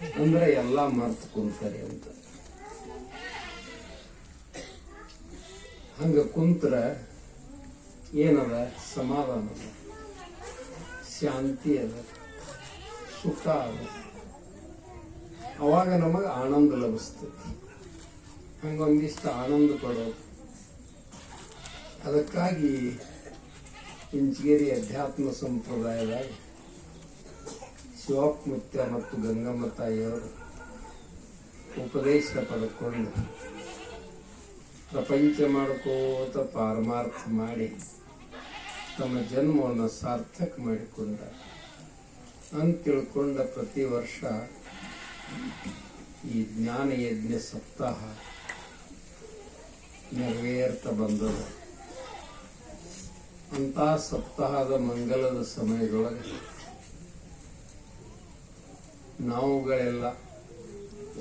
ಅಂದ್ರೆ ಎಲ್ಲ ಮರ್ತು ಕುಂತಾರೆ ಅಂತ. ಹಂಗ ಕುಂತ್ರ ಏನದ? ಸಮಾಧಾನ ಅದ. ಶಾಂತಿ ಅದ. ಸುಖ ಅದ. ಅವಾಗ ನಮಗೆ ಆನಂದ ಲಭಿಸ್ತೈತಿ ಹಂಗೊಂದಿಷ್ಟು ಆನಂದ ಪಡೋದು ಅದಕ್ಕಾಗಿ ಇಂಚಗೇರಿ ಅಧ್ಯಾತ್ಮ ಸಂಪ್ರದಾಯದಾಗ ಶಿವಪ್ಪ ಮುತ್ಯ ಮತ್ತು ಗಂಗಮ್ಮ ತಾಯಿಯವರು ಉಪದೇಶ ಪಡ್ಕೊಂಡು ಪ್ರಪಂಚ ಮಾಡ್ಕೋತ ಪಾರಮಾರ್ಥ ಮಾಡಿ ತಮ್ಮ ಜನ್ಮವನ್ನು ಸಾರ್ಥಕ ಮಾಡಿಕೊಂಡ. ಅಂತ ತಿಳ್ಕೊಂಡ ಪ್ರತಿ ವರ್ಷ ಈ ಜ್ಞಾನ ಯಜ್ಞ ಸಪ್ತಾಹ ನೆರವೇರ್ತಾ ಬಂದದ ಅಂತ ಸಪ್ತಾಹದ ಮಂಗಲದ ಸಮಯದೊಳಗೆ ನಾವುಗಳೆಲ್ಲ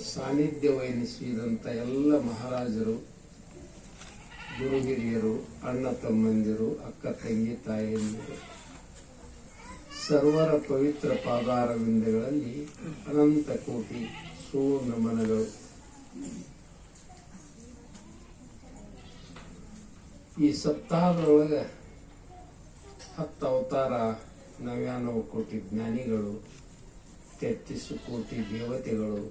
ಸಾನ್ನಿಧ್ಯ ವಹಿಸಿದಂಥ ಎಲ್ಲ ಮಹಾರಾಜರು ಗುರು ಹಿರಿಯರು ಅಣ್ಣ ತಮ್ಮಂದಿರು, ಅಕ್ಕ ತಂಗಿ ತಾಯಿಯಂದಿರು ಸರ್ವರ ಪವಿತ್ರ ಪಾದಾರವಿಂದಗಳಲ್ಲಿ ಅನಂತ ಕೋಟಿ ಸುನಮನಗಳು ಈ ಸಪ್ತಾಹದೊಳಗೆ ಹತ್ತು ಅವತಾರ ನವ್ಯಾನವ ಕೋಟಿ ಜ್ಞಾನಿಗಳು ತೆತ್ತಿಸು ಕೋಟಿ ದೇವತೆಗಳು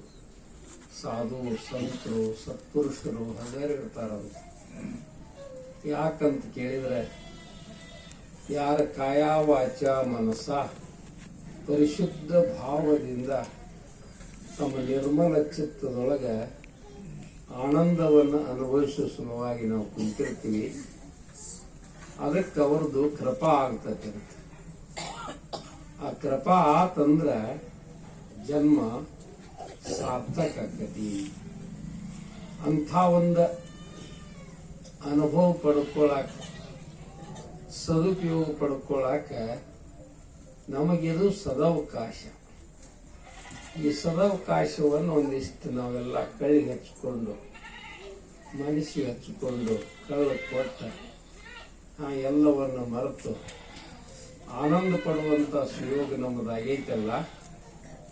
ಸಾಧು ಸಂತರು, ಸತ್ಪುರುಷರು ಹಜಾರಿರ್ತಾರಂತ ಯಾಕಂತ ಕೇಳಿದ್ರೆ, ಯಾರ ಕಾಯ ವಾಚ ಮನಸ್ಸ ಪರಿಶುದ್ಧ ಭಾವದಿಂದ ತಮ್ಮ ನಿರ್ಮಲ ಚಿತ್ತದೊಳಗೆ ಆನಂದವನ್ನು ಅನುಭವಿಸುವ ಸಲುವಾಗಿ ನಾವು ಕುಂತಿರ್ತೀವಿ. ಅದಕ್ಕೆ ಅವ್ರದ್ದು ಕೃಪಾ ಆಗ್ತದೆ ಆ ಕೃಪಾ ಆತಂದ್ರೆ ಜನ್ಮ ಸಾರ್ಥಕ ಆಕತಿ ಅಂಥ ಒಂದು ಅನುಭವ ಪಡ್ಕೊಳಕ, ಸದುಪಯೋಗ ಪಡ್ಕೊಳಕ ನಮಗಿದು ಸದಾವಕಾಶ. ಈ ಸದಾವಕಾಶವನ್ನು ಒಂದಿಷ್ಟು ನಾವೆಲ್ಲ ಕಳ್ಳಿಗೆ ಹಚ್ಕೊಂಡು ಮನಸ್ಸಿಗೆ ಹಚ್ಚಿಕೊಂಡು ಕಳ್ಳ ಕೊಟ್ಟ ಆ ಎಲ್ಲವನ್ನು ಮರೆತು ಆನಂದ ಪಡುವಂಥ ಸುಯೋಗ ನಮ್ಮದಾಗೈತಲ್ಲ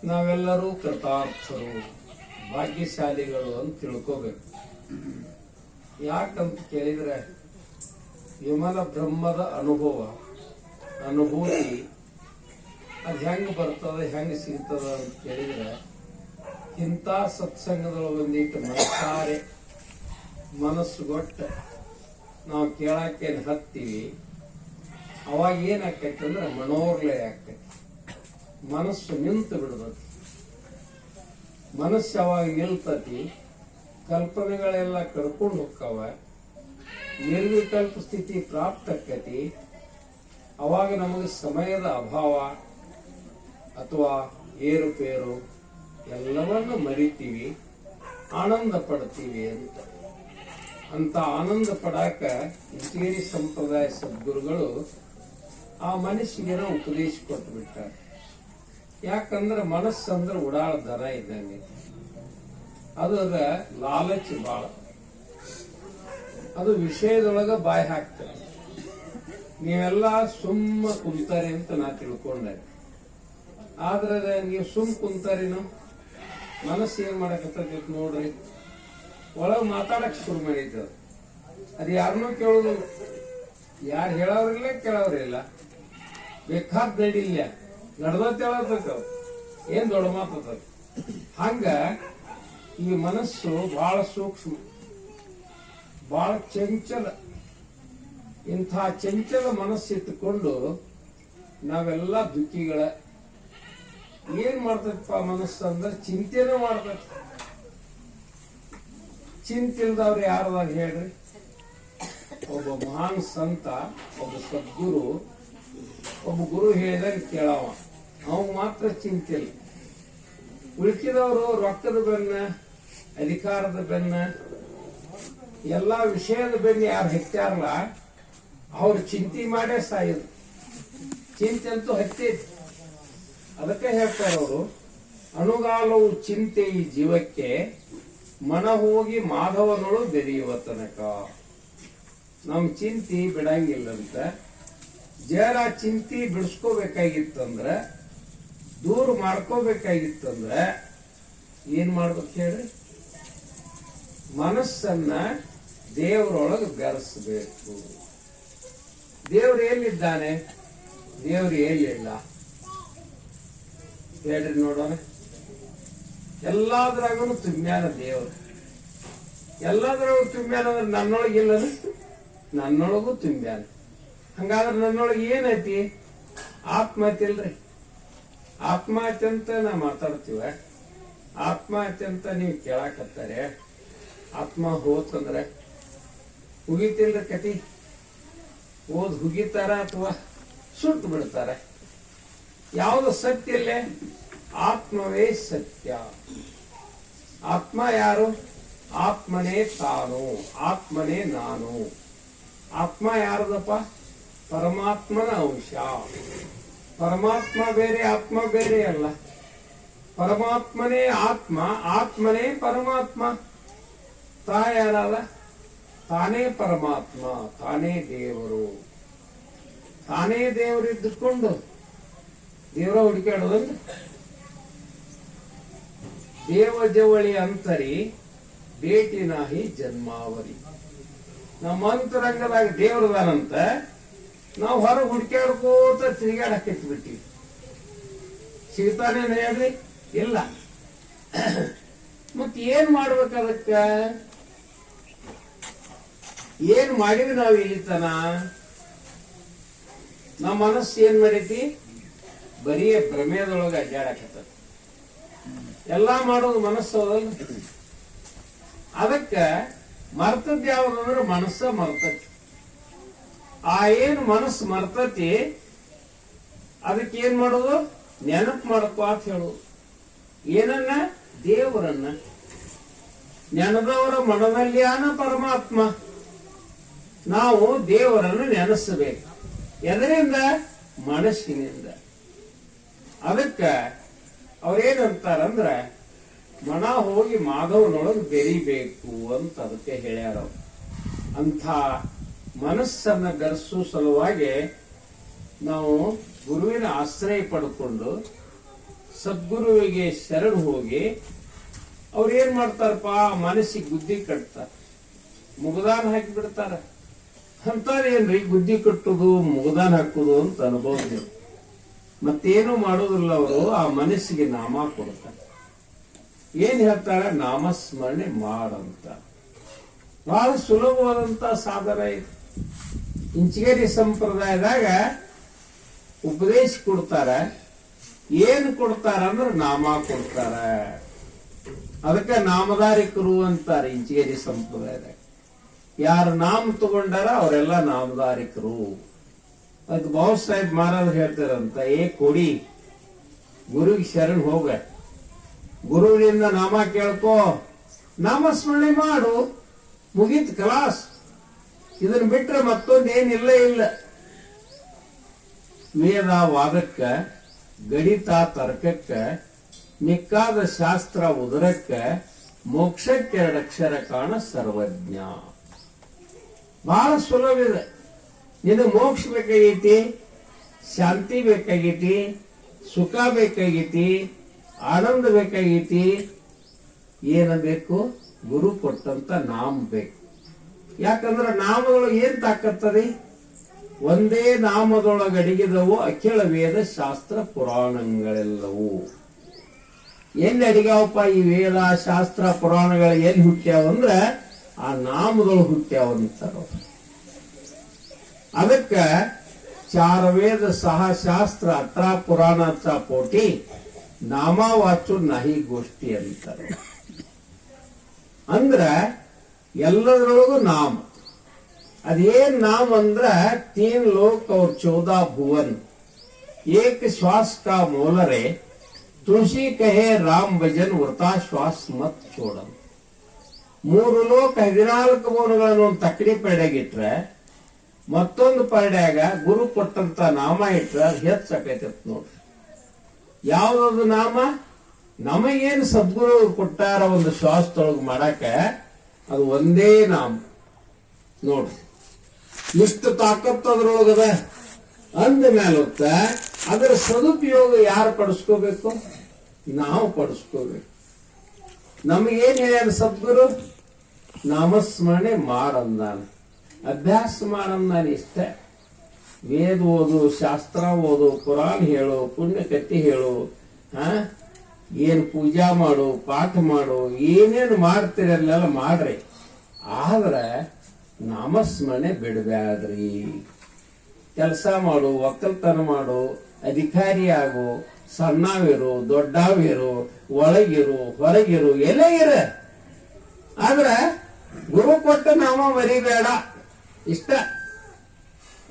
ನಾವೆಲ್ಲರೂ ಕೃತಾರ್ಥರು, ಭಾಗ್ಯಶಾಲಿಗಳು ಅಂತ ತಿಳ್ಕೋಬೇಕು. ಯಾಕಂತ ಕೇಳಿದ್ರೆ, ವಿಮಲ ಬ್ರಹ್ಮದ ಅನುಭವ, ಅನುಭೂತಿ, ಅದು ಹೆಂಗೆ ಬರ್ತದೆ, ಹೆಂಗ್ ಸಿಗ್ತದ ಅಂತ ಕೇಳಿದ್ರೆ, ಇಂಥ ಸತ್ಸಂಗದೊಳಗೆ ಒಂದಿಟ್ಟು ಮನಸಾರೆ ಮನಸ್ಸುಗೊಟ್ಟ ನಾವು ಕೇಳಕ್ಕೇನು ಹತ್ತೀವಿ, ಅವಾಗ ಏನಾಕೈತೆ ಅಂದ್ರೆ ಮನೋರ್ಲಯ ಆಕೈತಿ ಮನಸ್ಸು ನಿಂತು ಬಿಡ್ತತಿ ಮನಸ್ಸು ಯಾವಾಗ ನಿಲ್ತತಿ, ಕಲ್ಪನೆಗಳೆಲ್ಲ ಕರ್ಕೊಂಡು ಹೋಗ್ತಾವ, ನಿರ್ವಿಕಲ್ಪ ಸ್ಥಿತಿ ಪ್ರಾಪ್ತಕ್ಕತಿ, ಅವಾಗ ನಮಗೆ ಸಮಯದ ಅಭಾವ ಅಥವಾ ಏರುಪೇರು ಎಲ್ಲವನ್ನು ಮರಿತೀವಿ, ಆನಂದ ಪಡ್ತೀವಿ ಅಂತ. ಅಂತ ಆನಂದ ಪಡಾಕ ಇಂಚೇರಿ ಸಂಪ್ರದಾಯ ಸದ್ಗುರುಗಳು ಆ ಮನಸ್ಸಿಗೆನ ಉಪದೇಶ ಕೊಟ್ಟು ಬಿಟ್ಟಾರೆ ಯಾಕಂದ್ರೆ ಮನಸ್ಸಂದ್ರೆ ಉಡಾಳ ದರ ಇದ್ದಂಗೆ ಅದರ ಲಾಲಚ್ ಬಾಳ. ಅದು ವಿಷಯದೊಳಗ ಬಾಯಿ ಹಾಕ್ತಾರೆ. ನೀವೆಲ್ಲ ಸುಮ್ಮ ಕುಂತಾರೆ ಅಂತ ನಾ ತಿಳ್ಕೊಂಡೆ. ಆದ್ರೆ ನೀವು ಸುಮ್ ಕುಂತಾರೇನು ಮನಸ್ಸು ಏನ್ ಮಾಡಕತ್ತೈತಿ ನೋಡ್ರಿ. ಒಳಗೆ ಮಾತಾಡಕ್ ಶುರು ಮಾಡಿದ್ದು. ಅದು ಯಾರನ್ನೂ ಕೇಳೋದು ಯಾರು ಹೇಳೋರಿಲ್ಲ ಕೇಳೋರಿಲ್ಲ ಬೇಕಾದ ನಡಿಲ್ಲ ನಡ್ದತ್ ಏನ್ ದೊಡ್ಡ ಮಾತದ ಹಂಗ ಈ ಮನಸ್ಸು ಬಹಳ ಸೂಕ್ಷ್ಮ. ಬಹಳ ಚಂಚಲ. ಇಂಥ ಚಂಚಲ ಮನಸ್ಸಿಟ್ಟುಕೊಂಡು ನಾವೆಲ್ಲ ದುಃಖಿಗಳ. ಏನ್ ಮಾಡ್ತೈತಪ್ಪ ಮನಸ್ಸು ಅಂದ್ರೆ ಚಿಂತೆನೂ ಮಾಡ್ತೈತಿ ಚಿಂತಿಲ್ದವ್ರು ಯಾರದಾಗ ಹೇಳ್ರಿ? ಒಬ್ಬ ಮಹಾನ್ ಸಂತ, ಒಬ್ಬ ಸದ್ಗುರು ಒಬ್ಬ ಗುರು ಹೇಳಿದಾಗ ಕೇಳವ. ಅವ್ ಮಾತ್ರ ಚಿಂತಿಲ್ಲ. ಉಳಿಕಿದವರು ರೊಕ್ಕದ ಬೆನ್ನ, ಅಧಿಕಾರದ ಬೆನ್ನ, ಎಲ್ಲಾ ವಿಷಯದ ಬೆನ್ನ ಯಾರು ಹೆಚ್ಚಾರಲ್ಲ, ಅವ್ರು ಚಿಂತೆ ಮಾಡೇ ಸಾಯೋದು. ಚಿಂತೆ ಅಂತೂ ಹತ್ತೈತಿ ಅದಕ್ಕೆ ಹೇಳ್ತಾರೆ ಅವರು, ಅಣುಗಾಲವು ಚಿಂತೆ ಈ ಜೀವಕ್ಕೆ, ಮನ ಹೋಗಿ ಮಾಧವನಳು ಬೆರೆಯುವ ತನಕ. ನಮ್ ಚಿಂತೆ ಬಿಡಂಗಿಲ್ಲಂತ ಜರ ಚಿಂತಿ ಬಿಡಿಸ್ಕೋಬೇಕಾಗಿತ್ತಂದ್ರ ದೂರ ಮಾಡ್ಕೋಬೇಕಾಗಿತ್ತಂದ್ರ, ಏನ್ ಮಾಡ್ಬೇಕು ಹೇಳ್ರಿ? ಮನಸ್ಸನ್ನ ದೇವರೊಳಗೆ ಬೆರೆಸಬೇಕು. ದೇವ್ರು ಎಲ್ಲಿದ್ದಾನೆ? ದೇವ್ರು ಎಲ್ಲಿಲ್ಲ? ಹೇಳ್ರಿ ನೋಡೋಣ. ಎಲ್ಲಾದ್ರಾಗೂ ತುಂಬ್ಯಾನ ದೇವ್ರು. ಎಲ್ಲಾದ್ರಾಗೂ ತುಂಬ್ಯಾನ ಅಂದ್ರೆ ನನ್ನೊಳಗಿಲ್ಲದ ನನ್ನೊಳಗೂ ತುಂಬ್ಯಾನ. ಹಂಗಾದ್ರೆ ನನ್ನೊಳಗೆ ಏನೈತಿ? ಆತ್ಮಹತ್ಯೆ ಇಲ್ರಿ. ಆತ್ಮಹತ್ಯೆ ಅಂತ ನಾ ಮಾತಾಡ್ತೀವ. ಆತ್ಮಹತ್ಯೆ ಅಂತ ನೀವು ಕೇಳಾಕತ್ತಾರೆ. ಆತ್ಮ ಹೋತಂದ್ರೆ ಹುಗಿತಿಲ್ರಿ ಕತಿ. ಓದ್ ಹುಗಿತಾರ ಅಥವಾ ಸುಟ್ಟು ಬಿಡ್ತಾರ. ಯಾವುದು ಸತ್ಯ ಇಲ್ಲೇ? ಆತ್ಮವೇ ಸತ್ಯ. ಆತ್ಮ ಯಾರು? ಆತ್ಮನೇ ತಾನು. ಆತ್ಮನೇ ನಾನು. ಆತ್ಮ ಯಾರದಪ್ಪ? ಪರಮಾತ್ಮನ ಅಂಶ. ಪರಮಾತ್ಮ ಬೇರೆ, ಆತ್ಮ ಬೇರೆ ಅಲ್ಲ. ಪರಮಾತ್ಮನೇ ಆತ್ಮ, ಆತ್ಮನೇ ಪರಮಾತ್ಮ. ತಾ ಯಾರಲ್ಲ? ತಾನೇ ಪರಮಾತ್ಮ, ತಾನೇ ದೇವರು. ತಾನೇ ದೇವರು ಇದ್ದುಕೊಂಡು ದೇವರ ಹುಡುಕಾಡೋದಂದ್ರೆ ದೇವ ಜವಳಿ ಅಂತರಿ, ಭೇಟಿ ನಾಹಿ ಜನ್ಮಾವರಿ. ನಮ್ಮ ಅಂತರಂಗದಾಗ ದೇವ್ರದಾನಂತ ನಾವು ಹೊರ ಹುಡುಕ್ಯಾಡ್ಕೋತ ತಿರುಗಾಡಕ್ಕೆ ಬಿಟ್ಟಿವಿ ಸಿಗ್ತಾನೇನು ಹೇಳ್ರಿ ಇಲ್ಲ. ಮತ್ತೆ ಏನ್ ಮಾಡ್ಬೇಕು ಅದಕ್ಕ? ಏನ್ ಮಾಡಿವಿ ನಾವು ಇಲ್ಲಿ ತನ? ನಮ್ಮ ಮನಸ್ಸು ಏನ್ ಮಾಡೈತಿ ಬರೀ ಭ್ರಮೆಯದೊಳಗೆ ಅಡ್ಡಾಡಕತ್ತ ಎಲ್ಲಾ ಮಾಡೋದು ಮನಸ್ಸು ಅದಕ್ಕ ಮರ್ತದ್ ಯಾವ್ದಂದ್ರೆ ಮನಸ್ಸ ಮರ್ತತಿ ಆ ಏನು ಮನಸ್ಸು ಮರ್ತತಿ, ಅದಕ್ಕೆ ಏನ್ ಮಾಡೋದು? ನೆನಪು ಮಾಡಪ್ಪ ಅಂತ ಹೇಳು ಏನನ್ನ? ದೇವರನ್ನ. ನೆನದವರ ಮನದಲ್ಲಿಯಾನ ಪರಮಾತ್ಮ. ನಾವು ದೇವರನ್ನು ನೆನೆಸಬೇಕು. ಎದರಿಂದ? ಮನಸ್ಸಿನಿಂದ. ಅದಕ್ಕ ಅವ್ರೇನಂತಾರಂದ್ರ, ಮನ ಹೋಗಿ ಮಾಧವನೊಳಗೆ ಬೆರಿಬೇಕು ಅಂತ ಅದಕ್ಕೆ ಹೇಳ್ಯಾರ. ಅಂಥ ಮನಸ್ಸನ್ನ ಗರ್ಸು ಸಲುವಾಗಿ ನಾವು ಗುರುವಿನ ಆಶ್ರಯ ಪಡ್ಕೊಂಡು ಸದ್ಗುರುವಿಗೆ ಶರಣು ಹೋಗಿ ಅವ್ರು ಏನ್ ಮಾಡ್ತಾರಪ್ಪ? ಮನಸ್ಸಿಗೆ ಬುದ್ಧಿ ಕಟ್ತಾರ. ಮುಗದಾನ ಹಾಕಿ ಬಿಡ್ತಾರ ಅಂತಾರೇನ್ರಿ ಬುದ್ಧಿ ಕಟ್ಟುದು, ಮುಗದಾನ ಹಾಕುದು ಅಂತ ಅನುಭವ ಮತ್ತೇನು ಮಾಡೋದಿಲ್ಲ ಅವರು, ಆ ಮನಸ್ಸಿಗೆ ನಾಮ ಕೊಡ್ತಾರೆ. ಏನ್ ಹೇಳ್ತಾರೆ? ನಾಮಸ್ಮರಣೆ ಮಾಡಂತ. ಬಹಳ ಸುಲಭವಾದಂತ ಸಾಧನ ಇದು. ಇಂಚಗೇರಿ ಸಂಪ್ರದಾಯದಾಗ ಉಪದೇಶ ಕೊಡ್ತಾರ. ಏನ್ ಕೊಡ್ತಾರ ಅಂದ್ರೆ ನಾಮ ಕೊಡ್ತಾರ. ಅದಕ್ಕೆ ನಾಮದಾರಿಕರು ಅಂತಾರೆ ಇಂಚಗೇರಿ ಸಂಪ್ರದಾಯದಾಗ. ಯಾರು ನಾಮ ತಗೊಂಡಾರ ಅವರೆಲ್ಲ ನಾಮದಾರಿಕರು ಅದು ಬಾಬು ಸಾಹೇಬ್ ಮಹಾರಾಜ್ ಹೇಳ್ತಾರಂತ, ಏ ಕೊಡಿ ಗುರುಗೆ ಶರಣ್ ಹೋಗ. ಗುರುವಿನಿಂದ ನಾಮ ಕೇಳ್ಕೋ. ನಾಮಸ್ಮರಣೆ ಮಾಡು. ಮುಗಿತ್ ಕಲಾಸ್. ಇದನ್ನ ಬಿಟ್ರೆ ಮತ್ತೊಂದೇನಿಲ್ಲ ಇಲ್ಲ. ವೇದ ವಾದಕ್ಕ ಗಣಿತ ತರ್ಕಕ್ಕ ನಿಕ್ಕಾದ ಶಾಸ್ತ್ರ ಉದರಕ್ಕ, ಮೋಕ್ಷಕ್ಕೆ ಎರಡಕ್ಷರ ಕಾಣ ಸರ್ವಜ್ಞ. ಬಹಳ ಸುಲಭ ಇದೆ. ನಿನಗೆ ಮೋಕ್ಷ ಬೇಕಾಗೈತಿ, ಶಾಂತಿ ಬೇಕಾಗೈತಿ, ಸುಖ ಬೇಕಾಗೈತಿ, ಆನಂದ ಬೇಕಾಗೈತಿ. ಏನ ಬೇಕು ಗುರು ಕೊಟ್ಟಂತ ನಾಮ ಬೇಕು. ಯಾಕಂದ್ರೆ ನಾಮದೊಳಗೆ ಏನ್ ತಾಕತ್ತದೆ? ಒಂದೇ ನಾಮದೊಳಗೆ ಅಡಿಗಿದವು, ಅಖಿಲ ವೇದ ಶಾಸ್ತ್ರ ಪುರಾಣಗಳೆಲ್ಲವೂ. ಎಲ್ಲಿ ಅಡಿಗಾವಪ್ಪ ಈ ವೇದ ಶಾಸ್ತ್ರ ಪುರಾಣಗಳು ಎಲ್ಲಿ ಹುಟ್ಟ್ಯಾವ ಅಂದ್ರ, ಆ ನಾಮದೊಳಗೆ ಹುಟ್ಟ್ಯಾವ ಅಂತಾರ ಅವ್ರು. ಅದಕ್ಕ ಚಾರ ವೇದ ಸಹ ಶಾಸ್ತ್ರ ಅತ್ರ ಪುರಾಣ ಅತ್ರ ಪೋಟಿ, ನಾಮಾವಾಚು ನಹಿ ಗೋಷ್ಠಿ ಅಂತಾರೆ. ಅಂದ್ರ ಎಲ್ಲದರೊಳಗೂ ನಾಮ. ಅದೇನ್ ನಾಮ ಅಂದ್ರ ತೀನ್ ಲೋಕ ಅವ್ರ ಚೌದಾ ಭುವನ್. ಏಕ ಶ್ವಾಸ ಕಾ ಮೂಲರೆ, ತುಳಸಿ ಕಹೆ ರಾಮ್ ಭಜನ್ ವೃತಾ ಶ್ವಾಸ ಮತ್ ಚೋಡನ್. ಮೂರು ಲೋಕ ಹದಿನಾಲ್ಕು ಭುವನಗಳನ್ನು ಒಂದು ತಕ್ಕಡಿ ಪರಡ್ಯಾಗಿಟ್ರೆ ಮತ್ತೊಂದು ಪರಡ್ಯಾಗ ಗುರು ಕೊಟ್ಟಂತ ನಾಮ ಇಟ್ರ ಹೆಚ್ಚಾಕೈತಿ ನೋಡ್ರಿ. ಯಾವ್ದದು ನಾಮ? ನಮಗೇನು ಸದ್ಗುರು ಕೊಟ್ಟಾರ ಒಂದು ಶ್ವಾಸದೊಳಗೆ ಮಾಡಾಕ ಅದು ಒಂದೇ ನಾಮ. ನೋಡ್ರಿ ಎಷ್ಟು ತಾಕತ್ತು ಅದ್ರೊಳಗದ. ಅಂದ ಮೇಲೊತ್ತ ಅದರ ಸದುಪಯೋಗ ಯಾರು ಪಡಿಸ್ಕೋಬೇಕು? ನಾವು ಪಡಿಸ್ಕೋಬೇಕು. ನಮಗೇನ್ ಹೇಳ್ಯಾರ ಸದ್ಗುರು? ನಾಮಸ್ಮರಣೆ ಮಾಡಂದಾನ ಅಭ್ಯಾಸ ಮಾಡಂದಾನ ಇಷ್ಟೇ. ವೇದ ಓದು, ಶಾಸ್ತ್ರ ಓದು ಪುರಾಣ ಹೇಳು ಪುಣ್ಯಕಥೆ ಹೇಳು, ಹಾ? ಏನ್ ಪೂಜಾ ಮಾಡು, ಪಾಠ ಮಾಡು, ಏನೇನು ಮಾಡ್ತೀರಿ ಅಲ್ಲೆಲ್ಲ ಮಾಡ್ರಿ. ಆದ್ರೆ ನಾಮಸ್ಮರಣೆ ಬಿಡಬ್ಯಾಡ್ರಿ. ಕೆಲಸ ಮಾಡು, ಒಕ್ಕಲ್ತನ ಮಾಡು, ಅಧಿಕಾರಿ ಆಗು, ಸಣ್ಣವಿರು, ದೊಡ್ಡವಿರು, ಒಳಗಿರು, ಹೊರಗಿರು, ಎಲ್ಲೇ ಇರ. ಆದ್ರೆ ಗುರು ಕೊಟ್ಟ ನಾಮ ಮರಿಬೇಡ ಇಷ್ಟ.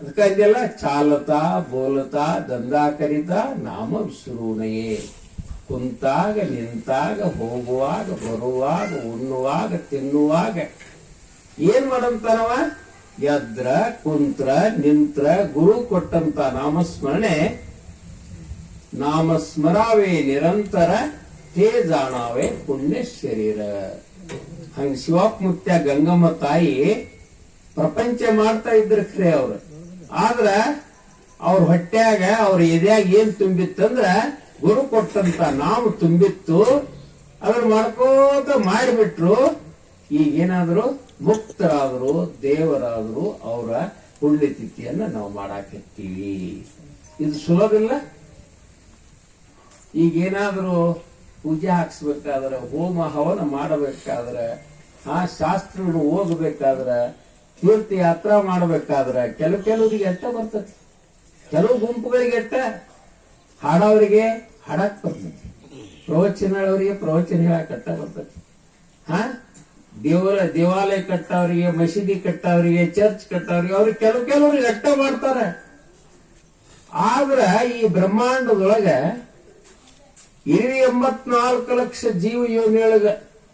ಅದಕ್ಕೆಲ್ಲ ಚಾಲತ ಬೋಲತಾ ದಂದಾ ಕರಿತಾ, ನಾಮ ವಿಸ್ರೂಣಯೇ ಕುಂತಾಗ ನಿಂತಾಗ ಹೋಗುವಾಗ ಬರುವಾಗ ಉಣ್ಣುವಾಗ ತಿನ್ನುವಾಗ ಏನ್ ಮಾಡಂತಾನವ ಎದ್ರ, ಕುಂತ್ರ, ನಿಂತ್ರ, ಗುರು ಕೊಟ್ಟಂತ ನಾಮಸ್ಮರಣೆ. ನಾಮಸ್ಮರಾವೇ ನಿರಂತರ, ತೇ ಜಾಣಾವೆ ಪುಣ್ಯ ಶರೀರ. ಹಂಗ ಶಿವಾಪ್ಮುತ್ಯ ಗಂಗಮ್ಮ ತಾಯಿ ಪ್ರಪಂಚ ಮಾಡ್ತಾ ಇದ್ರ ಖರೆ ಅವ್ರ. ಆದ್ರ ಅವ್ರ ಹೊಟ್ಯಾಗ ಅವ್ರ ಎದ್ಯಾಗ ಏನ್ ತುಂಬಿತ್ತಂದ್ರ ಗುರು ಕೊಟ್ಟಂತ ನಾವು ತುಂಬಿತ್ತು, ಅದನ್ನ ಮಾಡ್ಕೋತ ಮಾಡಿಬಿಟ್ರು. ಈಗೇನಾದ್ರು ಮುಕ್ತರಾದ್ರು, ದೇವರಾದ್ರು ಅವರ ಪುಣ್ಯತಿಥಿಯನ್ನ ನಾವು ಮಾಡಾಕಿರ್ತೀವಿ ಇದು ಸುಲಭ ಇಲ್ಲ ಈಗೇನಾದ್ರೂ ಪೂಜೆ ಹಾಕ್ಸ್ಬೇಕಾದ್ರೆ, ಹೋಮ ಹವನ ಮಾಡಬೇಕಾದ್ರೆ, ಆ ಶಾಸ್ತ್ರಗಳು ಓದಬೇಕಾದ್ರೆ ತೀರ್ಥಯಾತ್ರಾ ಮಾಡಬೇಕಾದ್ರೆ, ಕೆಲವು ಕೆಲವರಿಗೆ ಎಟ್ಟ ಬರ್ತತಿ ಕೆಲವು ಗುಂಪುಗಳಿಗೆ ಎಟ್ಟ ಹಾಡೋರಿಗೆ ಹಾಡಕ್ ಬರ್ತೈತಿ ಪ್ರವಚನ ಹೇಳೋರಿಗೆ ಪ್ರವಚನ ಹೇಳಕ್ ಬರ್ತೈತಿ ಹಾ? ದೇವರ ದೇವಾಲಯ ಕಟ್ಟವರಿಗೆ ಮಸೀದಿ ಕಟ್ಟವರಿಗೆ ಚರ್ಚ್ ಕಟ್ಟವರಿಗೆ ಅವ್ರಿಗೆ ಕೆಲವು ಕೆಲವ್ರಿಗೆ ಅಟ್ಟ ಮಾಡ್ತಾರೆ. ಆದ್ರ ಈ ಬ್ರಹ್ಮಾಂಡದೊಳಗ ಇಡೀ ಎಂಬತ್ನಾಲ್ಕು ಲಕ್ಷ ಜೀವ ಯೋನಿಯೊಳಗ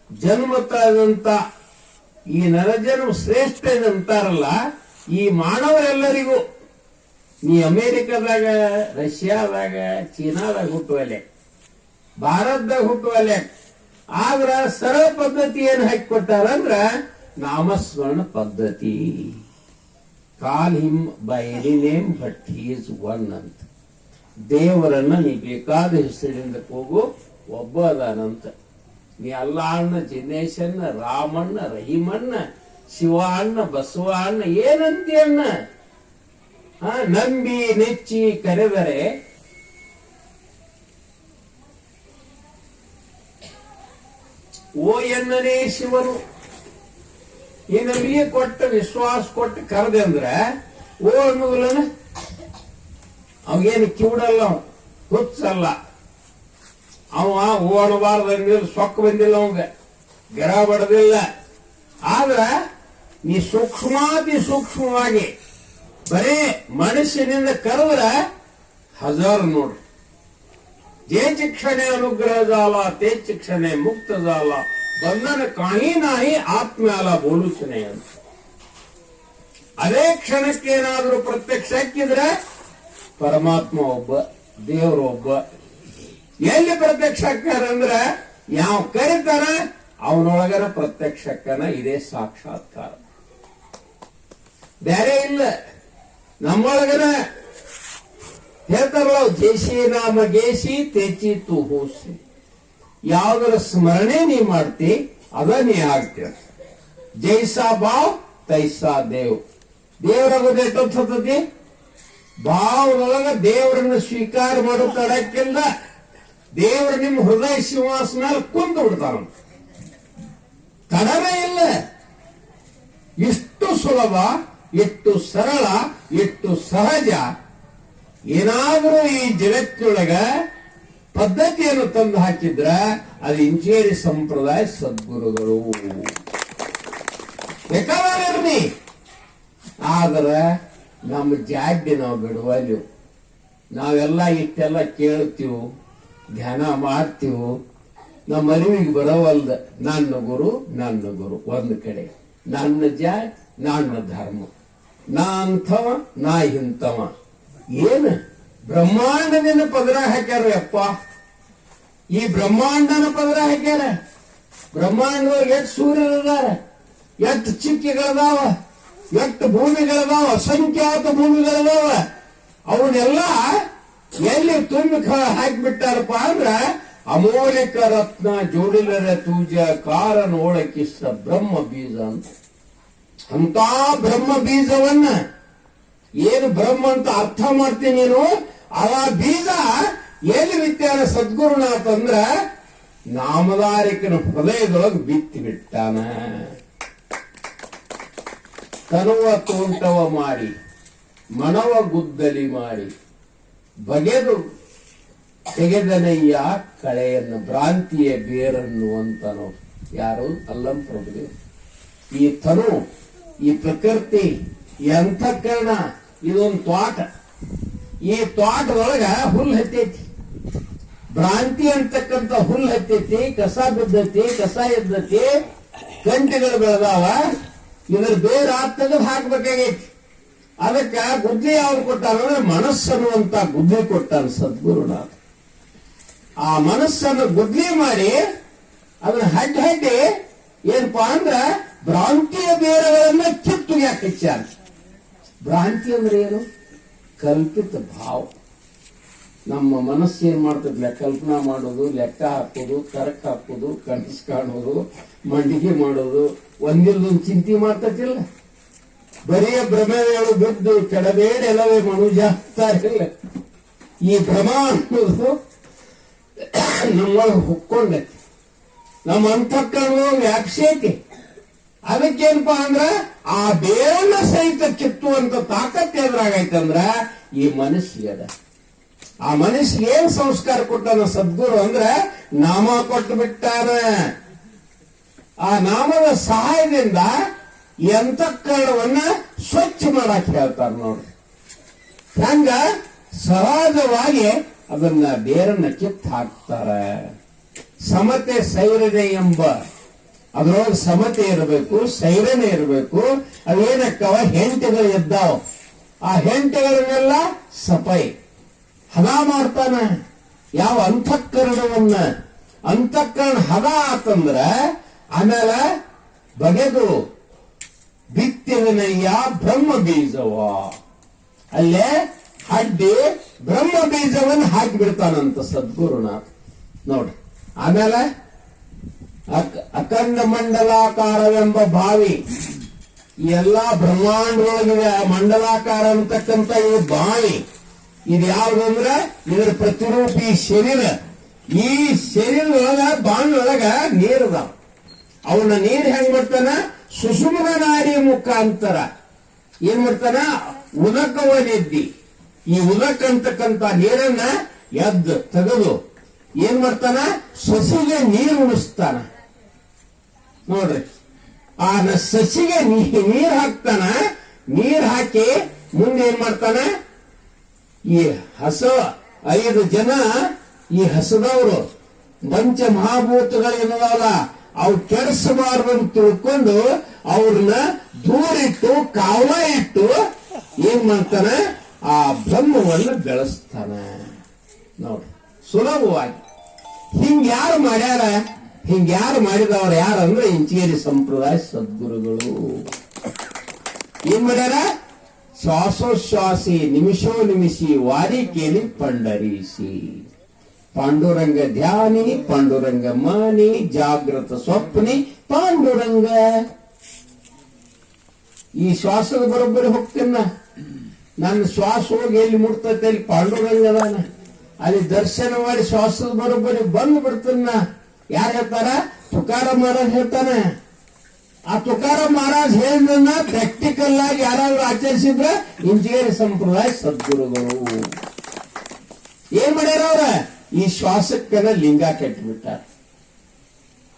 ಜನ್ಮ ತಾದಂತ ಈ ನರಜನ್ಮ ಶ್ರೇಷ್ಠ ಅಂತಾರಲ್ಲ ಈ ಮಾನವರೆಲ್ಲರಿಗೂ ನೀ ಅಮೇರಿಕದಾಗ, ರಷ್ಯಾದಾಗ, ಚೀನಾದಾಗ ಹುಟ್ಟುವಲೆ ಭಾರತದಾಗ ಹುಟ್ಟುವಲೆ ಆದ್ರ ಸರಳ ಪದ್ಧತಿ ಏನ್ ಹಾಕಿಕೊಟ್ಟಾರಂದ್ರ ನಾಮಸ್ಮರಣ ಪದ್ಧತಿ. Call him by any name but is one ಅಂತ. ದೇವರನ್ನ ನೀ ಬೇಕಾದ ಹೆಸರಿಂದ ಕೂಗು ಒಬ್ಬ ಅದಾನಂತ ನೀ ಅಲ್ಲ ಅಣ್ಣ ಜಿನೇಶನ್ನ, ರಾಮಣ್ಣ, ರಹೀಮಣ್ಣ ಶಿವ ಅಣ್ಣ ಬಸವ ಅಣ್ಣ ಏನಂತಿ ಅಣ್ಣ ನಂಬಿ ನೆಚ್ಚಿ ಕರೆದರೆ ಓ ಎನ್ನನೇ ಶಿವನು. ಈ ನಂಬಿಕೆ ಕೊಟ್ಟ, ವಿಶ್ವಾಸ ಕೊಟ್ಟು ಕರೆದೆ ಅಂದ್ರೆ, ಓ ಅನ್ನೋದಿಲ್ಲನ ಅವಾಗೇನು ಕಿವುಡಲ್ಲ ಅವ ಹುಚ್ಚಲ್ಲ. ಅವ ಓಡಬಾರ್ದು ಸೊಕ್ಕ ಬಂದಿಲ್ಲ ಅವಂಗ ಗಿರ ಬಡದಿಲ್ಲ. ಆದ್ರ ನೀ ಸೂಕ್ಷ್ಮಾತಿ ಸೂಕ್ಷ್ಮವಾಗಿ ಬರೇ ಮನುಷ್ಯನಿಂದ ಕರೆದ್ರ ಹಜಾರ್ ನೋಡ್ರಿ ಜೇ ಚಿಕ್ಷಣೆ ಅನುಗ್ರಹ ಜಾಲ, ತೇ ಶಿಕ್ಷಣೆ ಮುಕ್ತ ಜಾಲ, ಬಂಧನ ಕಾಣಿ ನಾಯಿ ಆತ್ಮ್ಯಾಲ ಬೋಲುಚನೆ ಅಂತ. ಅದೇ ಏನಾದರೂ ಪ್ರತ್ಯಕ್ಷ ಹಾಕಿದ್ರೆ ಪರಮಾತ್ಮ ಒಬ್ಬ ದೇವರೊಬ್ಬ ಎಲ್ಲಿ ಪ್ರತ್ಯಕ್ಷ ಅಂದ್ರೆ ಯಾವ ಕರೀತಾರ ಅವನೊಳಗರ ಪ್ರತ್ಯಕ್ಷಕ್ಕನ ಇದೇ ಸಾಕ್ಷಾತ್ಕಾರ. ಬೇರೆ ಇಲ್ಲ. ನಮ್ಮೊಳಗನ ಹೇಳ್ತಾರಲ್ಲ ಜೇಸಿ ನಾಮ ಗೇಸಿ ತೇಚಿ ತು ಹೋಸಿ ಯಾವ್ದರ ಸ್ಮರಣೆ ನೀ ಮಾಡ್ತಿ, ಅದ ನೀ ಆಗ್ತೀಯ ಜೈಸಾ ಬಾವ್, ತೈಸಾ ದೇವ್. ದೇವರಾಗೋದು ಎಷ್ಟೊತ್ತಿ ಭಾವದೊಳಗ ದೇವರನ್ನ ಸ್ವೀಕಾರ ಮಾಡೋ ತಡಕ್ಕಿಲ್ಲ ದೇವರು ನಿಮ್ಮ ಹೃದಯ ಸಿಂಹಾಸನ ಕುಂತು ಬಿಡ್ತಾರ. ತಡವೇ ಇಲ್ಲ. ಇಷ್ಟು ಸುಲಭ ಎಷ್ಟು ಸರಳ, ಎಷ್ಟು ಸಹಜ. ಏನಾದರೂ ಈ ಜಗತ್ತಿನೊಳಗ ಪದ್ಧತಿಯನ್ನು ತಂದು ಹಾಕಿದ್ರ ಅದು ಇಂಚೇರಿ ಸಂಪ್ರದಾಯ ಸದ್ಗುರುಗಳು. ಬೇಕಾದಿರ್ಲಿ ಆದ್ರೆ ನಮ್ಮ ಜಾಡ್ಯ ನಾವು ಬಿಡುವಲ್ಲಿ ನಾವೆಲ್ಲ ಇಷ್ಟೆಲ್ಲ ಕೇಳ್ತೀವಿ, ಧ್ಯಾನ ಮಾಡ್ತೀವಿ. ನಮ್ಮ ಅರಿವಿಗೆ ಬರೋವಲ್ದ. ನನ್ನ ಗುರು ನನ್ನ ಗುರು. ಒಂದು ಕಡೆ. ನನ್ನ ಜಾ ನನ್ನ ಧರ್ಮ. ನಾ ಅಂಥವ ನಾ ಇಂಥವ ಏನು? ಬ್ರಹ್ಮಾಂಡದಿಂದ ಪದರ ಹಾಕ್ಯಾರ ಅಪ್ಪ. ಈ ಬ್ರಹ್ಮಾಂಡನ ಪದರ ಹಾಕ್ಯಾರ? ಬ್ರಹ್ಮಾಂಡದವ್ರಿಗೆ ಎಷ್ಟು ಸೂರ್ಯರದಾರ ಎಷ್ಟು ಚಿಕ್ಕಿಗಳದಾವ? ಎಷ್ಟು ಭೂಮಿಗಳದಾವ? ಅಸಂಖ್ಯಾತ ಭೂಮಿಗಳದಾವ? ಅವನ್ನೆಲ್ಲ ಎಲ್ಲಿ ತುಂಬಿ ಹಾಕಿಬಿಟ್ಟಾರಪ್ಪ ಅಂದ್ರೆ ಅಂದ್ರ ಅಮೋಲಿಕ ರತ್ನ ಜೋಡಿಲರ ತೂಜ ಕಾರನೋಳಕಿಷ್ಟ ಬ್ರಹ್ಮ ಬೀಜ ಅಂತ. ಅಂತ ಬ್ರಹ್ಮ ಬೀಜವನ್ನ. ಏನು ಬ್ರಹ್ಮ ಅಂತ ಅರ್ಥ ಮಾಡ್ತೀನಿ ನೀನು? ಆ ಬೀಜ ಎಲ್ಲಿ ಬಿತ್ತಾನ ಸದ್ಗುರುನಾಥ ಅಂದ್ರ ನಾಮದಾರಿಕನ ಹೃದಯದೊಳಗೆ ಬಿತ್ತಿ ಬಿಟ್ಟಾನ. ತನುವ ತೋಂಟವ ಮಾಡಿ ಮನವ ಗುದ್ದಲಿ ಮಾಡಿ ಬಗೆದು ತೆಗೆದನಯ್ಯ ಕಳೆಯನ್ನು ಭ್ರಾಂತಿಯ ಬೇರನ್ನು ಅಂತನೋ ಯಾರು? ಅಲ್ಲಂ ಈ ತನು ಈ ಪ್ರಕೃತಿ ಈ ಅಂತಃಕರಣ ಇದೊಂದು ತ್ವಾಟ ಈ ತ್ವಾಟದೊಳಗ ಹುಲ್ಲು ಹತ್ತೈತಿ. ಭ್ರಾಂತಿ ಅಂತಕ್ಕಂಥ ಹುಲ್ಲು ಹತ್ತೈತಿ, ಕಸ ಬಿದ್ದತಿ, ಕಸ ಎದ್ದತಿ ಕಂಟೆಗಳು ಬೆಳೆದಾವ, ಇದ್ರ ಬೇರೆ ಆತದ ಹಾಕ್ಬೇಕಾಗೈತಿ. ಅದಕ್ಕ ಗುದ್ದಿ ಯಾವ್ದು ಕೊಟ್ಟಾರ ಅಂದ್ರೆ ಮನಸ್ಸನ್ನುವಂತ ಗುದ್ದಿ ಕೊಟ್ಟಾರ ಸದ್ಗುರುನಾಥ. ಆ ಮನಸ್ಸನ್ನು ಗುದ್ಲಿ ಮಾಡಿ ಅದನ್ನ ಹಡ್ಡಿ ಹಡ್ಡಿ ಏನಪ್ಪಾ ಅಂದ್ರ ಭ್ರಾಂತಿಯ ಬೇರಗಳನ್ನ ಕಿತ್ತು ಯಾಕೆ ಹೆಚ್ಚಾರ ಭ್ರಾಂತಿ ಅಂದ್ರೆ ಏನು? ಕಲ್ಪಿತ ಭಾವ. ನಮ್ಮ ಮನಸ್ಸು ಏನ್ ಮಾಡ್ತದೆ ಕಲ್ಪನಾ ಮಾಡೋದು, ಲೆಕ್ಕ ಹಾಕೋದು ಕರೆಕ್ಟ್ ಹಾಕೋದು ಕನಸು ಕಾಣೋದು ಮಂಡಿಗೆ ಮಾಡೋದು. ಒಂದಿಲ್ದೊಂದು ಚಿಂತೆ ಮಾಡ್ತತಿಲ್ಲ? ಬರೀ ಭ್ರಮೆಗಳು ಬಿದ್ದು ಕೆಡಬೇಡ ಎಲ್ಲವೇ ಮನುಜ ಅಂತಾರಿಲ್ಲ ಈ ಭ್ರಮ ಅನ್ನೋದು ನಮ್ಮೊಳಗೆ ಹೊಕ್ಕೊಂಡೈತಿ. ನಮ್ಮ ಅಂತಃಕರಣ ವ್ಯಾಪ್ಸೈತಿ. ಅದಕ್ಕೇನಪ್ಪಾ ಅಂದ್ರ, ಆ ಬೇರನ್ನ ಸಹಿತ ಕಿತ್ತುವಂತ ತಾಕತ್ ಎದುರಾಗೈತಂದ್ರ ಈ ಮನಸ್ಸಿಗೆ ಅದ. ಆ ಮನಸ್ಸಿಗೆ ಏನ್ ಸಂಸ್ಕಾರ ಕೊಟ್ಟನ ಸದ್ಗುರು ಅಂದ್ರ, ನಾಮ ಕೊಟ್ಟು ಬಿಟ್ಟಾನ. ಆ ನಾಮದ ಸಹಾಯದಿಂದ ಈ ಅಂತಃಕರಣವನ್ನ ಸ್ವಚ್ಛ ಮಾಡಕ್ ಹೇಳ್ತಾರ ನೋಡ್ರಿ. ಹಂಗ ಸಹಜವಾಗಿ ಅದನ್ನ ಬೇರನ್ನ ಕಿತ್ತು ಹಾಕ್ತಾರ. ಸಮತೆ ಸೈರದೆ ಎಂಬ ಅದ್ರೊಳಗೆ ಸಮತೆ ಇರಬೇಕು, ಸೈರನೆ ಇರಬೇಕು, ಅವೇನಕ್ಕವ? ಹೆಂಟೆಗಳು ಎದ್ದಾವ. ಆ ಹೆಂಟೆಗಳನ್ನೆಲ್ಲ ಸಪೈ. ಹದ ಮಾಡ್ತಾನ. ಯಾವ ಅಂತಃಕರಣವನ್ನ. ಅಂತಃಕರಣ ಹದ ಆತಂದ್ರ ಆಮೇಲೆ ಬಗೆದು ಬಿತ್ತಿದನಯ್ಯ ಬ್ರಹ್ಮ ಬೀಜವ. ಅಲ್ಲೇ ಹಡ್ಡಿ ಬ್ರಹ್ಮ ಬೀಜವನ್ನು ಹಾಕಿ ಬಿಡ್ತಾನಂತ ಸದ್ಗುರುನಾಥ್. ನೋಡ್ರಿ. ಆಮೇಲೆ ಅಖಂಡ ಮಂಡಲಾಕಾರವೆಂಬ ಬಾವಿ. ಎಲ್ಲಾ ಬ್ರಹ್ಮಾಂಡದೊಳಗಿದೆ ಆ ಮಂಡಲಾಕಾರ ಅಂತಕ್ಕಂಥ ಇದು ಬಾವಿ. ಇದು ಯಾವ್ದಂದ್ರ ಇದರ ಪ್ರತಿರೂಪಿ ಶರೀರ. ಈ ಶರೀರದೊಳಗ, ಬಾವಿಯೊಳಗ ನೀರದ ಅವನ ನೀರ್ ಹೆಂಗ್ ಮಾಡ್ತಾನ? ನಾರಿ ನಾಡಿ ಮುಖಾಂತರ. ಏನ್ ಮಾಡ್ತಾನ? ಉದಕವನೆದ್ದಿ ಈ ಉದಕ್ ಅಂತಕ್ಕಂಥ ನೀರನ್ನ ಎದ್ದು ತೆಗೆದು ಏನ್ ಮಾಡ್ತಾನ? ಸಸಿಗೆ ನೀರು ಉಣಿಸ್ತಾನ. ನೋಡ್ರಿ. ಆ ನ- ಸಸಿಗೆ ನೀರ್ ಹಾಕ್ತಾನ, ನೀರ್ ಹಾಕಿ ಮುಂದೆ ಏನ್ ಮಾಡ್ತಾನ? ಈ ಹಸ, ಐದು ಜನ ಈ ಹಸದವರು ಪಂಚ ಮಹಾಭೂತಗಳೇನದಲ್ಲ ಅವು ಕೆಡಿಸಬಾರ್ದು ಅಂತ ತಿಳ್ಕೊಂಡು ಅವ್ರನ್ನ ದೂರಿಟ್ಟು ಕಾವ ಇಟ್ಟು ಏನ್ ಮಾಡ್ತಾನ? ಆ ಬ್ರಹ್ಮವನ್ನು ಬೆಳೆಸ್ತಾನ. ನೋಡ್ರಿ. ಸುಲಭವಾಗಿ. ಹಿಂಗ್ ಯಾರು ಮಾಡ್ಯಾರ? ಹಿಂಗ್ ಯಾರು ಅಂದ್ರೆ ಯಾರಂದ್ರೆ ಇಂಚೇರಿ ಸಂಪ್ರದಾಯ ಸದ್ಗುರುಗಳು. ಏನ್ ಮಾಡ್ಯಾರ? ಶ್ವಾಸೋಶ್ವಾಸಿ ನಿಮಿಷೋ ನಿಮಿಷಿ ವಾರಿ ಕೇಳಿ ಪಂಡರೀಸಿ. ಪಾಂಡುರಂಗ ಧ್ಯಾನಿ, ಪಾಂಡುರಂಗ ಮಾನಿ ಜಾಗೃತ ಸ್ವಪ್ನಿ, ಪಾಂಡುರಂಗ. ಈ ಶ್ವಾಸದ ಬರೋಬ್ಬರಿ ಹೋಗ್ತೀನ? ನನ್ನ ಶ್ವಾಸ ಹೋಗಿ ಎಲ್ಲಿ ಮುಟ್ತೈತೆ? ಅಲ್ಲಿ ಪಾಂಡುರಂಗ ಅದಾನ ಅಲ್ಲಿ ದರ್ಶನ ಮಾಡಿ ಶ್ವಾಸದ ಬರೋಬ್ಬರಿ ಬಂದು ಬಿಡ್ತನ್ನ ಯಾರು ಹೇಳ್ತಾರ? ತುಕಾರ ಮಹಾರಾಜ್ ಹೇಳ್ತಾನೆ. ಆ ತುಕಾರ ಮಹಾರಾಜ್ ಹೇಳಿದನ್ನ ಪ್ರಾಕ್ಟಿಕಲ್ ಆಗಿ ಯಾರಾದ್ರೂ ಆಚರಿಸಿದ್ರೆ ಇಂಜಿನಿಯರ್ ಸಂಪ್ರದಾಯ ಸದ್ಗುರುಗಳು. ಏನ್ ಮಾಡ್ಯಾರ ಅವ್ರ? ಈ ಶ್ವಾಸಕ್ಕನ ಲಿಂಗ ಕಟ್ಟಿಬಿಟ್ಟಾರ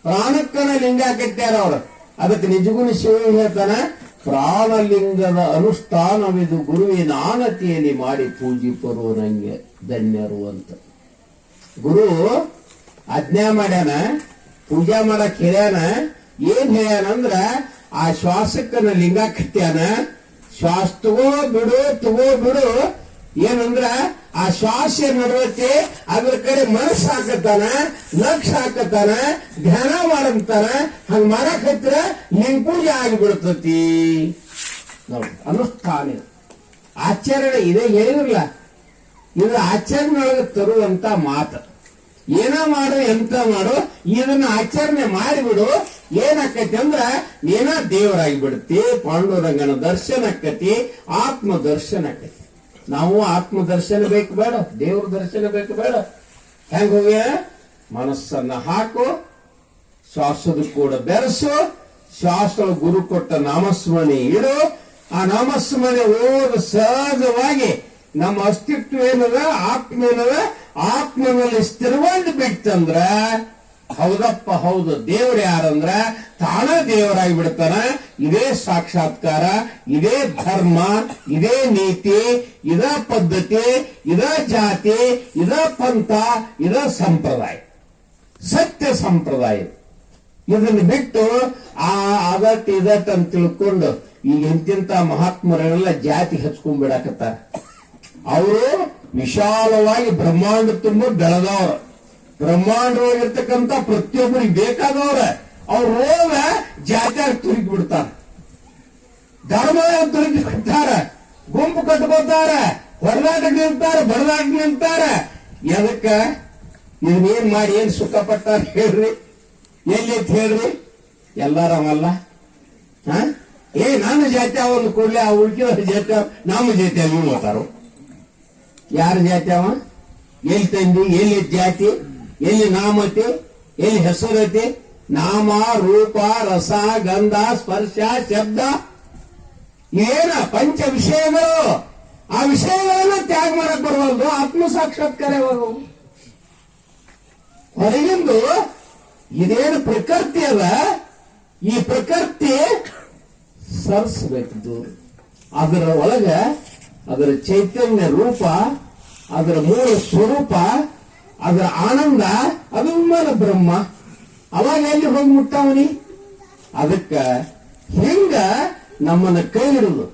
ಪ್ರಾಣಕ್ಕನ ಲಿಂಗ ಕಟ್ಟ್ಯಾರ ಅವ್ರ. ಅದಕ್ಕೆ ನಿಜಗುಣ ಶಿವ ಹೇಳ್ತಾನ, ಪ್ರಾಣಲಿಂಗದ ಅನುಷ್ಠಾನವಿದು ಗುರುವಿನ ಆನತಿಯಲ್ಲಿ ಮಾಡಿ ಪೂಜಿಪರು ನಂಗೆ ಧನ್ಯರು ಅಂತ. ಗುರು ಆಜ್ಞಾ ಮಾಡ್ಯಾನ, ಪೂಜಾ ಮಾಡಕ್ ಹೇಳ್ಯಾನ, ಏನ್ ಹೇಳ್ಯಾನಂದ್ರ ಆ ಶ್ವಾಸಕ್ಕನ ಲಿಂಗ ಕಟ್ಟ್ಯಾನ ಶ್ವಾಸ ತಗೋ ಬಿಡು ತಗೋ ಬಿಡು, ಏನಂದ್ರ, ಆ ಶ್ವಾಸ ನಡವತ್ತೆ ಅದ್ರ ಕಡೆ ಮನಸ್ಸು ಹಾಕತಾನ ಲಕ್ಷ ಹಾಕತಾನ ಧ್ಯಾನ ಮಾಡಂತಾನ, ಹಂಗ ಮಾಡಕ್ ಹತ್ರ ಲಿಂಗ ಪೂಜೆ ಆಗಿಬಿಡ್ತತಿ. ಅನುಷ್ಠಾನ. ಆಚರಣೆ ಇದೇ ಹೇಳಿರಲ್ಲ ಇದ್ರ ಆಚರಣೆ ಒಳಗೆ ತರುವಂತ ಮಾತು. ಏನ ಮಾಡು, ಎಂತ ಮಾಡು ಇದನ್ನ ಆಚರಣೆ ಮಾಡಿಬಿಡು. ಏನಾಕತಿ ಅಂದ್ರ ನೀನ ದೇವರಾಗಿ ಬಿಡುತ್ತಿ ಪಾಂಡುರಂಗನ ದರ್ಶನ ಆತ್ಮ ದರ್ಶನ ನಾವು ಆತ್ಮ ದರ್ಶನ ಬೇಕು ಬೇಡ, ದೇವ್ರ ದರ್ಶನ ಬೇಕು ಬೇಡ. ಹೆಂಗ ಹೋಗ್ಯ? ಮನಸ್ಸನ್ನ ಹಾಕು, ಶ್ವಾಸದ ಕೂಡ ಬೆರೆಸು ಶ್ವಾಸ ಗುರು ಕೊಟ್ಟ ನಾಮಸ್ಮರಣೆ ಇಡು. ಆ ನಾಮಸ್ಮರಣೆ ಓದ ಸಹಜವಾಗಿ ನಮ್ಮ ಅಸ್ತಿತ್ವ ಏನದ? ಆತ್ಮ ಏನದ? ಆತ್ಮನಲ್ಲಿ ಸ್ಥಿರವಾಗಿ ಬಿಟ್ಟಂದ್ರ, ಹೌದಪ್ಪ, ಹೌದು, ದೇವ್ರು ಯಾರಂದ್ರ, ತಾನ ದೇವರಾಗಿ ಬಿಡ್ತಾನ. ಇದೇ ಸಾಕ್ಷಾತ್ಕಾರ, ಇದೇ ಧರ್ಮ, ಇದೇ ನೀತಿ, ಇದ ಪದ್ಧತಿ, ಇದ ಜಾತಿ, ಇದ ಪಂಥ, ಇದ ಸಂಪ್ರದಾಯ. ಸತ್ಯ ಸಂಪ್ರದಾಯ ಇದನ್ನ ಬಿಟ್ಟು, ಆ, ಅದಟ್ ಇದಟ್ ಅಂತ ತಿಳ್ಕೊಂಡು, ಈಗ ಎಂತಿಂತ ಮಹಾತ್ಮರೆಲ್ಲ ಜಾತಿ ಹಚ್ಕೊಂಡ್ಬಿಡಾಕತ್ತಾರ. ಅವರು ವಿಶಾಲವಾಗಿ ಬ್ರಹ್ಮಾಂಡ ತುಂಬ ಬೆಳೆದವ್ರ. ಬ್ರಹ್ಮಾಂಡವಾಗಿರ್ತಕ್ಕಂಥ ಪ್ರತಿಯೊಬ್ಬರಿಗೆ ಬೇಕಾದವ್ರ. ಅವ್ರ ರೋಗ ಜಾತ್ಯಾಗ ತುರುಕಿ ಬಿಡ್ತಾರ ಧರ್ಮ ತುರುಕಿ ಬಿಡ್ತಾರ ಗುಂಪು ಕಟ್ಕೋತಾರ. ಹೊಡೆದಾಟ ನಿಲ್ತಾರ ಬಡದಾಟ ನಿಲ್ತಾರ. ಎದಕ್ಕ? ಇದನ್ನೇನ್ ಮಾಡಿ, ಏನ್ ಸುಖ ಪಟ್ಟಾರ ಹೇಳ್ರಿ. ಎಲ್ಲಿ ಅಂತ ಹೇಳ್ರಿ ಎಲ್ಲಾರವಲ್ಲ ಹ? ಏ, ನಾನು ಜಾತಿ ಅವನು ಕೂಡಲೇ, ಆ ಉಳ್ಕಿದ ಜಾತಿ ನಮ್ಮ ಜಾತಿ ಅಲ್ಲಿ ಯಾರ ಜಾತಿ ಅವ? ಎಲ್ಲಿ ತಂದಿ, ಎಲ್ಲಿ ಜಾತಿ, ಎಲ್ಲಿ ನಾಮತಿ, ಎಲ್ಲಿ ಹೆಸರತಿ? ನಾಮ, ರೂಪ, ರಸ, ಗಂಧ, ಸ್ಪರ್ಶ, ಶಬ್ದ. ಏನ ಪಂಚ ವಿಷಯಗಳು? ಆ ವಿಷಯಗಳನ್ನ ತ್ಯಾಗ ಮಾಡಕ್ ಬರವಲ್ದು ಆತ್ಮ ಸಾಕ್ಷಾತ್ಕಾರ ಯಾವಾಗ? ಹೊರಗಿಂದು ಇದೇನು ಪ್ರಕೃತಿ ಅಲ್ಲ? ಈ ಪ್ರಕೃತಿ ಸರಿಸಬೇಕು ಅದರ ಒಳಗ ಅದರ ಚೈತನ್ಯ ರೂಪ ಅದರ ಮೂಲ ಸ್ವರೂಪ ಅದರ ಆನಂದ ಅದು ವಿಮಾನ ಬ್ರಹ್ಮ ಅವಾಗ ಎಲ್ಲಿ ಹೋಗಿ ಮುಟ್ಟಾವನಿ ಅದಕ್ಕ ಹಿಂಗ ನಮ್ಮನ್ನ ಕೈ ಹಿಡಿದು